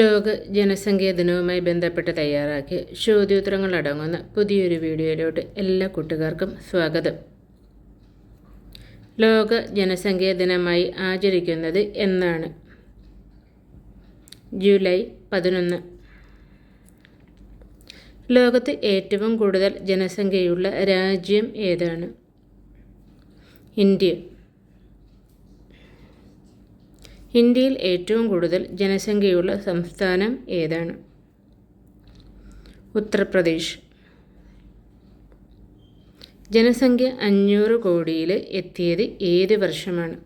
ലോക ജനസംഖ്യാ ദിനവുമായി ബന്ധപ്പെട്ട് തയ്യാറാക്കിയ ചോദ്യോത്തരങ്ങൾ അടങ്ങുന്ന പുതിയൊരു വീഡിയോയിലോട്ട് എല്ലാ കൂട്ടുകാർക്കും സ്വാഗതം. ലോക ജനസംഖ്യാ ദിനമായി ആചരിക്കുന്നത് എന്നാണ്. ജൂലൈ പതിനൊന്ന്. ലോകത്ത് ഏറ്റവും കൂടുതൽ ജനസംഖ്യയുള്ള രാജ്യം ഏതാണ്? ഇന്ത്യ. ഇന്ത്യയിൽ ഏറ്റവും കൂടുതൽ ജനസംഖ്യയുള്ള സംസ്ഥാനം ഏതാണ്? ഉത്തർപ്രദേശ്. ജനസംഖ്യ അഞ്ഞൂറ് കോടിയിൽ എത്തിയത് ഏത് വർഷമാണ്?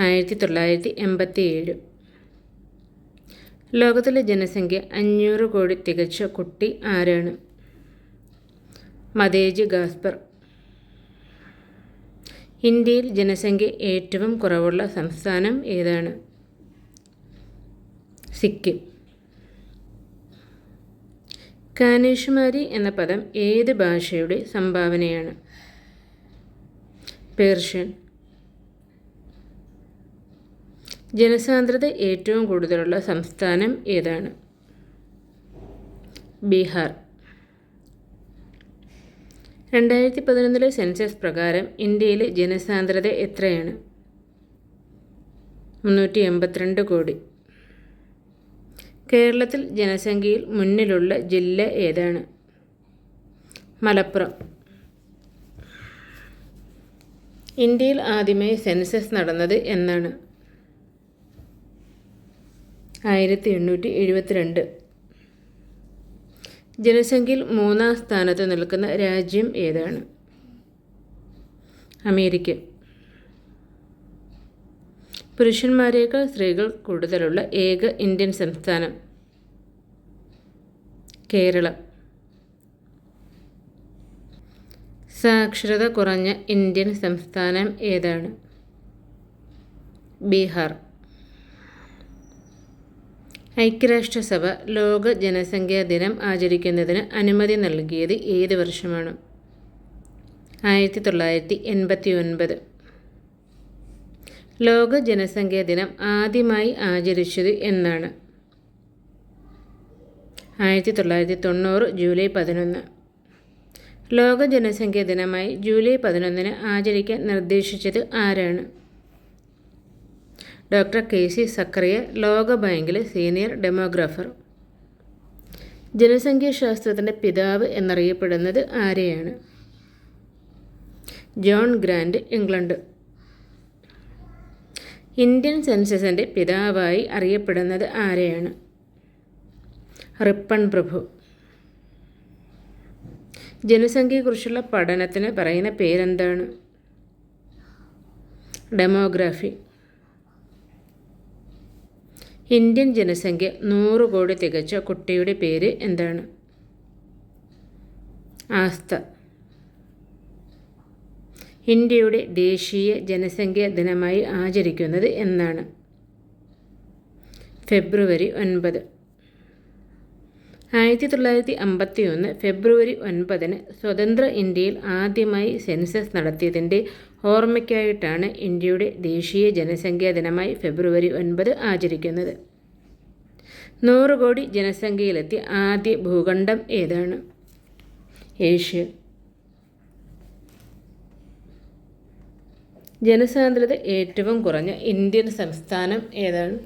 ആയിരത്തി തൊള്ളായിരത്തി എൺപത്തി ഏഴ് ലോകത്തിലെ ജനസംഖ്യ അഞ്ഞൂറ് കോടി തികച്ച കുട്ടി ആരാണ്? Matej Gaspar. ഇന്ത്യയിൽ ജനസംഖ്യ ഏറ്റവും കുറവുള്ള സംസ്ഥാനം ഏതാണ്? സിക്കിം. കാനേഷുമാരി എന്ന പദം ഏത് ഭാഷയുടെ സംഭാവനയാണ്? പേർഷ്യൻ. ജനസാന്ദ്രത ഏറ്റവും കൂടുതലുള്ള സംസ്ഥാനം ഏതാണ്? ബീഹാർ. രണ്ടായിരത്തി പതിനൊന്നിലെ സെൻസസ് പ്രകാരം ഇന്ത്യയിലെ ജനസാന്ദ്രത എത്രയാണ്? മുന്നൂറ്റി എൺപത്തിരണ്ട് കോടി. കേരളത്തിൽ ജനസംഖ്യയിൽ മുന്നിലുള്ള ജില്ല ഏതാണ്? മലപ്പുറം. ഇന്ത്യയിൽ ആദ്യമായി സെൻസസ് നടന്നത് എന്നാണ്. ആയിരത്തി എണ്ണൂറ്റി എഴുപത്തിരണ്ട്. ജനസംഖ്യയിൽ മൂന്നാം സ്ഥാനത്ത് നിൽക്കുന്ന രാജ്യം ഏതാണ്? അമേരിക്ക. പുരുഷന്മാരേക്കാൾ സ്ത്രീകൾ കൂടുതലുള്ള ഏക ഇന്ത്യൻ സംസ്ഥാനം കേരള. സാക്ഷരത കുറഞ്ഞ ഇന്ത്യൻ സംസ്ഥാനം ഏതാണ്? ബീഹാർ. ഐക്യരാഷ്ട്രസഭ ലോക ജനസംഖ്യാ ദിനം ആചരിക്കുന്നതിന് അനുമതി നൽകിയത് ഏത് വർഷമാണ്? ആയിരത്തി തൊള്ളായിരത്തി എൺപത്തി ഒൻപത് ലോക ജനസംഖ്യാ ദിനം ആദ്യമായി ആചരിച്ചത് എന്നാണ്. ആയിരത്തി തൊള്ളായിരത്തി തൊണ്ണൂറ് ജൂലൈ പതിനൊന്ന്. ലോക ജനസംഖ്യാ ദിനമായി ജൂലൈ പതിനൊന്നിന് ആചരിക്കാൻ നിർദ്ദേശിച്ചത് ആരാണ്? ഡോക്ടർ കെ സി സക്കറിയ ലോകബാങ്കിലെ സീനിയർ ഡെമോഗ്രാഫർ. ജനസംഖ്യാശാസ്ത്രത്തിന്റെ പിതാവ് എന്നറിയപ്പെടുന്നത് ആരെയാണ്? John Graunt England. ഇന്ത്യൻ സെൻസസിന്റെ പിതാവായി അറിയപ്പെടുന്നത് ആരെയാണ്? റിപ്പൺ പ്രഭു. ജനസംഖ്യയെക്കുറിച്ചുള്ള പഠനത്തിന് പറയുന്ന പേരെന്താണ്? ഡെമോഗ്രാഫി. ഇന്ത്യൻ ജനസംഖ്യ നൂറ് കോടി തികച്ച കുട്ടിയുടെ പേര് എന്താണ്? ആസ്ത ഇന്ത്യയുടെ ദേശീയ ജനസംഖ്യ ദിനമായി ആചരിക്കുന്നത് എന്നാണ്. ഫെബ്രുവരി ഒൻപത്. ആയിരത്തി തൊള്ളായിരത്തി അമ്പത്തി ഒന്ന് ഫെബ്രുവരി ഒൻപതിന് സ്വതന്ത്ര ഇന്ത്യയിൽ ആദ്യമായി സെൻസസ് നടത്തിയതിന്റെ ഓർമ്മയ്ക്കായിട്ടാണ് ഇന്ത്യയുടെ ദേശീയ ജനസംഖ്യാ ദിനമായി ഫെബ്രുവരി ഒൻപത് ആചരിക്കുന്നത്. നൂറ് കോടി ജനസംഖ്യയിലെത്തിയ ആദ്യ ഭൂഖണ്ഡം ഏതാണ്? ഏഷ്യ. ജനസാന്ദ്രത ഏറ്റവും കുറഞ്ഞ ഇന്ത്യൻ സംസ്ഥാനം ഏതാണ്?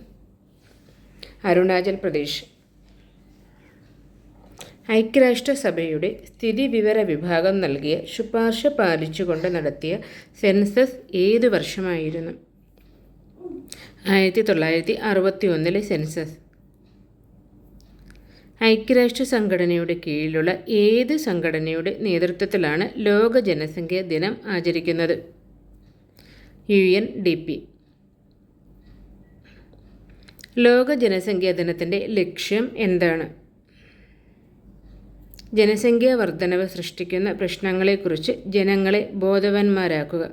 അരുണാചൽ പ്രദേശ്. ഐക്യരാഷ്ട്രസഭയുടെ സ്ഥിതിവിവര വിഭാഗം നൽകിയ ശുപാർശ പാലിച്ചുകൊണ്ട് നടത്തിയ സെൻസസ് ഏത് വർഷമായിരുന്നു? ആയിരത്തി തൊള്ളായിരത്തി അറുപത്തി ഒന്നിലെ സെൻസസ്. ഐക്യരാഷ്ട്ര സംഘടനയുടെ കീഴിലുള്ള ഏത് സംഘടനയുടെ നേതൃത്വത്തിലാണ് ലോക ജനസംഖ്യാ ദിനം ആചരിക്കുന്നത്? യു എൻ ഡി പി ലോക ജനസംഖ്യാ ദിനത്തിന്റെ ലക്ഷ്യം എന്താണ്? ജനസംഖ്യാ വർധനവ് സൃഷ്ടിക്കുന്ന പ്രശ്നങ്ങളെക്കുറിച്ച് ജനങ്ങളെ ബോധവാന്മാരാക്കുക.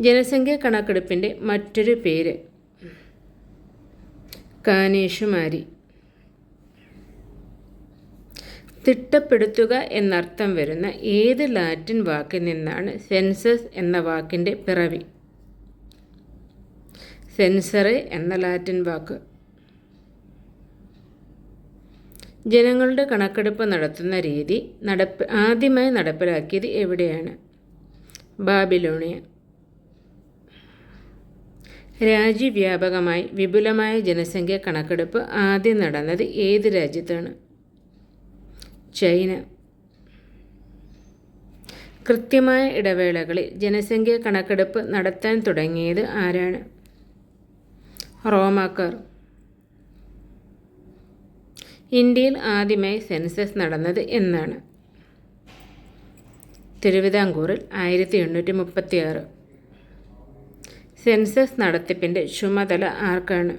ജനസംഖ്യ കണക്കെടുപ്പിന്റെ മറ്റൊരു പേര് കാനേഷുമാരി. തിട്ടപ്പെടുത്തുക എന്നർത്ഥം വരുന്ന ഏത് ലാറ്റിൻ വാക്കിൽ നിന്നാണ് സെൻസസ് എന്ന വാക്കിന്റെ പിറവി? സെൻസറ് എന്ന ലാറ്റിൻ വാക്ക് ജനങ്ങളുടെ കണക്കെടുപ്പ് നടത്തുന്ന രീതി നടപ്പ് ആദ്യമായി നടപ്പിലാക്കിയത് എവിടെയാണ്? ബാബിലോണിയ. രാജ്യവ്യാപകമായി വിപുലമായ ജനസംഖ്യ കണക്കെടുപ്പ് ആദ്യം നടന്നത് ഏത് രാജ്യത്താണ്? ചൈന. കൃത്യമായ ഇടവേളകളിൽ ജനസംഖ്യ കണക്കെടുപ്പ് നടത്താൻ തുടങ്ങിയത് ആരാണ്? റോമാക്കാർ. ഇന്ത്യയിൽ ആദ്യമായി സെൻസസ് നടന്നത് എന്നാണ്. തിരുവിതാംകൂറിൽ ആയിരത്തി എണ്ണൂറ്റി മുപ്പത്തി ആറ് സെൻസസ് നടത്തിപ്പിന്റെ ചുമതല ആർക്കാണ്?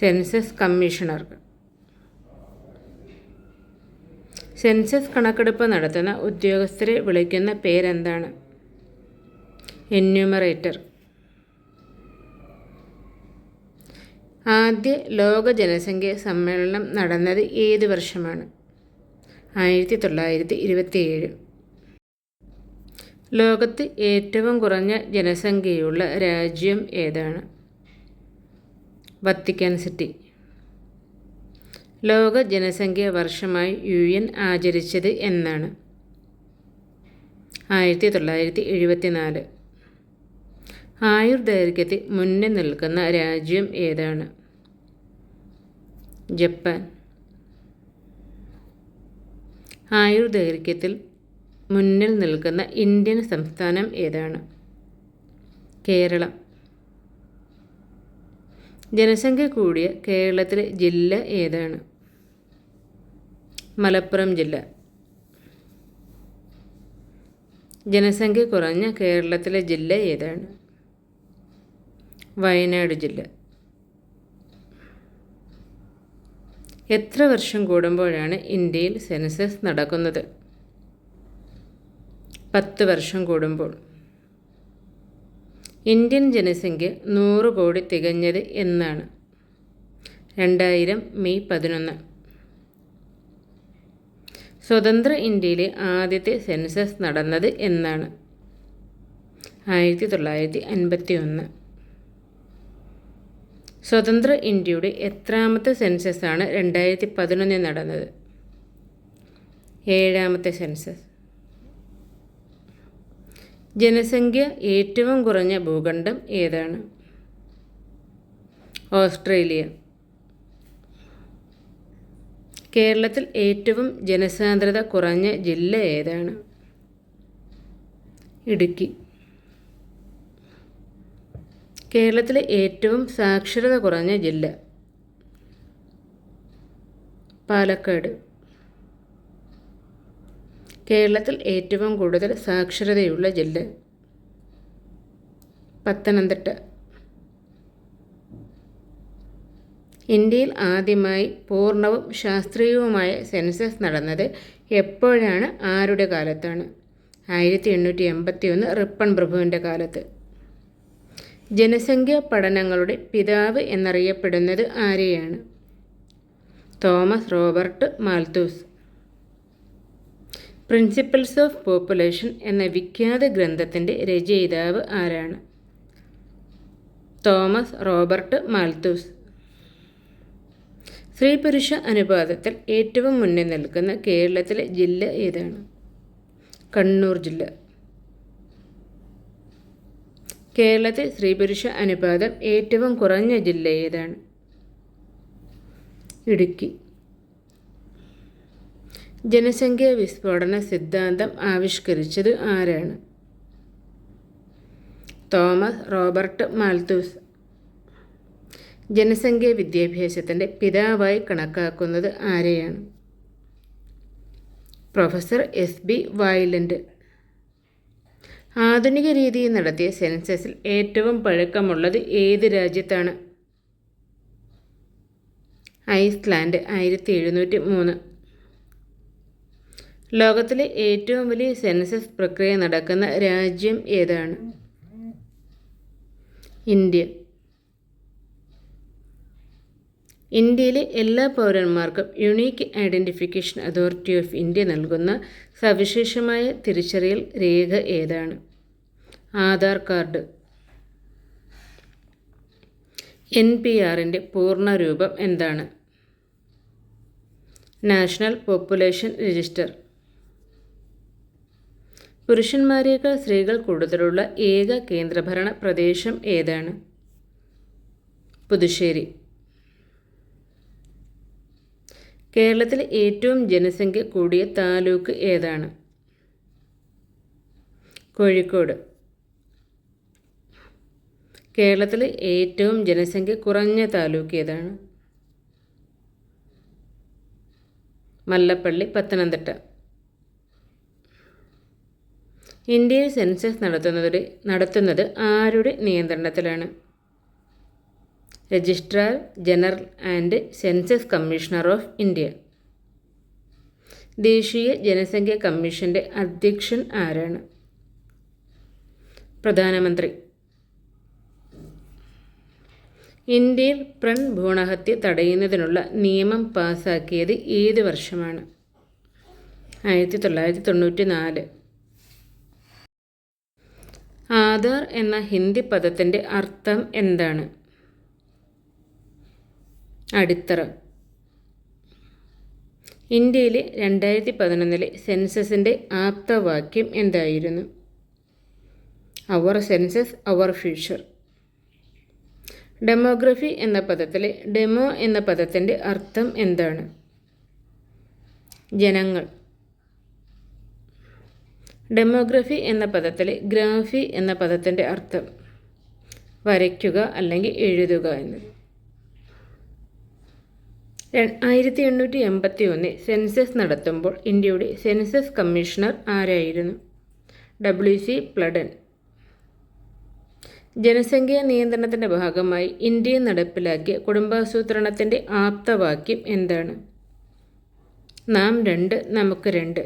സെൻസസ് കമ്മീഷണർക്ക്. സെൻസസ് കണക്കെടുപ്പ് നടത്തുന്ന ഉദ്യോഗസ്ഥരെ വിളിക്കുന്ന പേരെന്താണ്? എന്യൂമറേറ്റർ. ആദ്യ ലോക ജനസംഖ്യ സമ്മേളനം നടന്നത് ഏത് വർഷമാണ്? ആയിരത്തി തൊള്ളായിരത്തി ഇരുപത്തിയേഴ് ലോകത്ത് ഏറ്റവും കുറഞ്ഞ ജനസംഖ്യയുള്ള രാജ്യം ഏതാണ്? Vatican City. ലോക ജനസംഖ്യ വർഷമായി യു എൻ ആചരിച്ചത് എന്നാണ്. ആയിരത്തി തൊള്ളായിരത്തി എഴുപത്തിനാല് ആയുർദൈർഘ്യത്തിൽ മുന്നിൽ നിൽക്കുന്ന രാജ്യം ഏതാണ്? ജപ്പാൻ. ആയുർദൈർഘ്യത്തിൽ മുന്നിൽ നിൽക്കുന്ന ഇന്ത്യൻ സംസ്ഥാനം ഏതാണ്? കേരളം. ജനസംഖ്യ കൂടിയ കേരളത്തിലെ ജില്ല ഏതാണ്? മലപ്പുറം ജില്ല. ജനസംഖ്യ കുറഞ്ഞ കേരളത്തിലെ ജില്ല ഏതാണ്? വയനാട് ജില്ല. എത്ര വർഷം കൂടുമ്പോഴാണ് ഇന്ത്യയിൽ സെൻസസ് നടക്കുന്നത്? പത്ത് വർഷം കൂടുമ്പോൾ. ഇന്ത്യൻ ജനസംഖ്യ നൂറ് കോടി തികഞ്ഞത് എന്നാണ്. രണ്ടായിരം മെയ് പതിനൊന്ന്. സ്വതന്ത്ര ഇന്ത്യയിലെ ആദ്യത്തെ സെൻസസ് നടന്നത് എന്നാണ്. ആയിരത്തി തൊള്ളായിരത്തി അൻപത്തി ഒന്ന് സ്വതന്ത്ര ഇന്ത്യയുടെ എത്രാമത്തെ സെൻസസാണ് രണ്ടായിരത്തി പതിനൊന്നിൽ നടന്നത്? ഏഴാമത്തെ സെൻസസ്. ജനസംഖ്യ ഏറ്റവും കുറഞ്ഞ ഭൂഖണ്ഡം ഏതാണ്? ഓസ്ട്രേലിയ. കേരളത്തിൽ ഏറ്റവും ജനസാന്ദ്രത കുറഞ്ഞ ജില്ല ഏതാണ്? ഇടുക്കി. കേരളത്തിലെ ഏറ്റവും സാക്ഷരത കുറഞ്ഞ ജില്ല? പാലക്കാട്. കേരളത്തിൽ ഏറ്റവും കൂടുതൽ സാക്ഷരതയുള്ള ജില്ല? പത്തനംതിട്ട. ഇന്ത്യയിൽ ആദ്യമായി പൂർണവും ശാസ്ത്രീയവുമായ സെൻസസ് നടന്നത് എപ്പോഴാണ്? ആരുടെ കാലത്താണ്? ആയിരത്തി എണ്ണൂറ്റി എൺപത്തി ഒന്ന് റിപ്പൺ പ്രഭുവിന്റെ കാലത്ത്. ജനസംഖ്യ പഠനങ്ങളുടെ പിതാവ് എന്നറിയപ്പെടുന്നത് ആരെയാണ്? Thomas Robert Malthus. Principles of population എന്ന വിഖ്യാത ഗ്രന്ഥത്തിന്റെ രചയിതാവ് ആരാണ്? Thomas Robert Malthus. സ്ത്രീ പുരുഷ അനുപാതത്തിൽ ഏറ്റവും മുന്നിൽ നിൽക്കുന്ന കേരളത്തിലെ ജില്ല ഏതാണ്? കണ്ണൂർ ജില്ല. കേരളത്തിൽ സ്ത്രീ പുരുഷ അനുപാതം ഏറ്റവും കുറഞ്ഞ ജില്ല ഏതാണ്? ഇടുക്കി. ജനസംഖ്യാ വിസ്ഫോടന സിദ്ധാന്തം ആവിഷ്കരിച്ചത് ആരാണ്? Thomas Robert Malthus. ജനസംഖ്യാ വിദ്യാഭ്യാസത്തിന്റെ പിതാവായി കണക്കാക്കുന്നത് ആരെയാണ്? പ്രൊഫസർ എസ് ബി വയലന്റ് ആധുനിക രീതിയിൽ നടത്തിയ സെൻസസിൽ ഏറ്റവും പഴക്കമുള്ളത് ഏത് രാജ്യത്താണ്? ഐസ്ലാൻഡ് ആയിരത്തി എഴുന്നൂറ്റി മൂന്ന് ലോകത്തിലെ ഏറ്റവും വലിയ സെൻസസ് പ്രക്രിയ നടക്കുന്ന രാജ്യം ഏതാണ്? ഇന്ത്യ. ഇന്ത്യയിലെ എല്ലാ പൗരന്മാർക്കും unique identification authority of India നൽകുന്ന സവിശേഷമായ തിരിച്ചറിയൽ രേഖ ഏതാണ്? ആധാർ കാർഡ്. എൻ പി ആറിന്റെ പൂർണരൂപം എന്താണ്? National population register. പുരുഷന്മാരേക്കാൾ സ്ത്രീകൾ കൂടുതലുള്ള ഏക കേന്ദ്രഭരണ പ്രദേശം ഏതാണ്? പുതുശ്ശേരി. കേരളത്തിലെ ഏറ്റവും ജനസംഖ്യ കൂടിയ താലൂക്ക് ഏതാണ്? കോഴിക്കോട്. കേരളത്തിലെ ഏറ്റവും ജനസംഖ്യ കുറഞ്ഞ താലൂക്ക് ഏതാണ്? മല്ലപ്പള്ളി പത്തനംതിട്ട. ഇന്ത്യയിൽ സെൻസസ് നടത്തുന്നതിൽ നടത്തുന്നത് ആരുടെ നിയന്ത്രണത്തിലാണ്? Registrar general and census commissioner of India ദേശീയ ജനസംഖ്യ കമ്മീഷന്റെ അധ്യക്ഷൻ ആരാണ്? പ്രധാനമന്ത്രി. ഇന്ത്യയിൽ പ്രൺ ഭ്രൂണഹത്യ തടയുന്നതിനുള്ള നിയമം പാസാക്കിയത് ഏത് വർഷമാണ്? ആയിരത്തി തൊള്ളായിരത്തി തൊണ്ണൂറ്റി നാല് ആധാർ എന്ന ഹിന്ദി പദത്തിന്റെ അർത്ഥം എന്താണ്? അടിത്തറ. ഇന്ത്യയിലെ രണ്ടായിരത്തി പതിനൊന്നിലെ സെൻസസിന്റെ ആപ്തവാക്യം എന്തായിരുന്നു? Our census our future. Demography എന്ന പദത്തിലെ ഡെമോ എന്ന പദത്തിന്റെ അർത്ഥം എന്താണ്? ജനങ്ങൾ. ഡെമോഗ്രഫി എന്ന പദത്തിലെ ഗ്രാഫി എന്ന പദത്തിന്റെ അർത്ഥം വരയ്ക്കുക അല്ലെങ്കിൽ എഴുതുക എന്നത് ആയിരത്തി എണ്ണൂറ്റി എൺപത്തി ഒന്നിൽ സെൻസസ് നടത്തുമ്പോൾ ഇന്ത്യയുടെ സെൻസസ് കമ്മീഷണർ ആരായിരുന്നു? W C Plowden. ജനസംഖ്യാ നിയന്ത്രണത്തിന്റെ ഭാഗമായി ഇന്ത്യ നടപ്പിലാക്കിയ കുടുംബാസൂത്രണത്തിന്റെ ആപ്തവാക്യം എന്താണ്? നാം രണ്ട് നമുക്ക് രണ്ട്.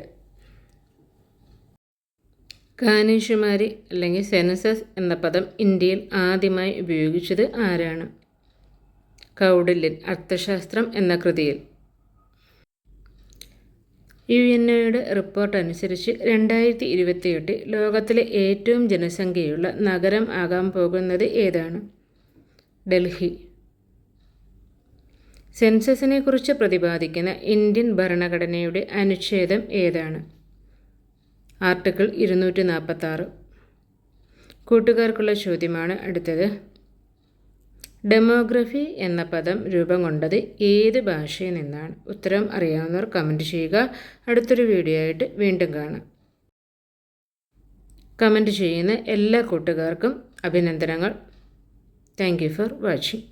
കാനേഷുമാരി അല്ലെങ്കിൽ സെൻസസ് എന്ന പദം ഇന്ത്യയിൽ ആദ്യമായി ഉപയോഗിച്ചത് ആരാണ്? കൗഡില്യൻ അർത്ഥശാസ്ത്രം എന്ന കൃതിയിൽ. യു എൻ ഒയുടെ റിപ്പോർട്ട് അനുസരിച്ച് രണ്ടായിരത്തി ഇരുപത്തിയെട്ട് ലോകത്തിലെ ഏറ്റവും ജനസംഖ്യയുള്ള നഗരം ആകാൻ പോകുന്നത് ഏതാണ്? ഡൽഹി. സെൻസസിനെ കുറിച്ച് പ്രതിപാദിക്കുന്ന ഇന്ത്യൻ ഭരണഘടനയുടെ അനുച്ഛേദം ഏതാണ്? ആർട്ടിക്കിൾ ഇരുന്നൂറ്റി നാൽപ്പത്തി ആറ് കൂട്ടുകാർക്കുള്ള ചോദ്യമാണ് അടുത്തത്. ഡെമോഗ്രഫി എന്ന പദം രൂപം കൊണ്ടത് ഏത് ഭാഷയിൽ നിന്നാണ്? ഉത്തരം അറിയാവുന്നവർ കമന്റ് ചെയ്യുക. അടുത്തൊരു വീഡിയോ ആയിട്ട് വീണ്ടും കാണാം. കമന്റ് ചെയ്യുന്ന എല്ലാ കൂട്ടുകാർക്കും അഭിനന്ദനങ്ങൾ. Thank for watching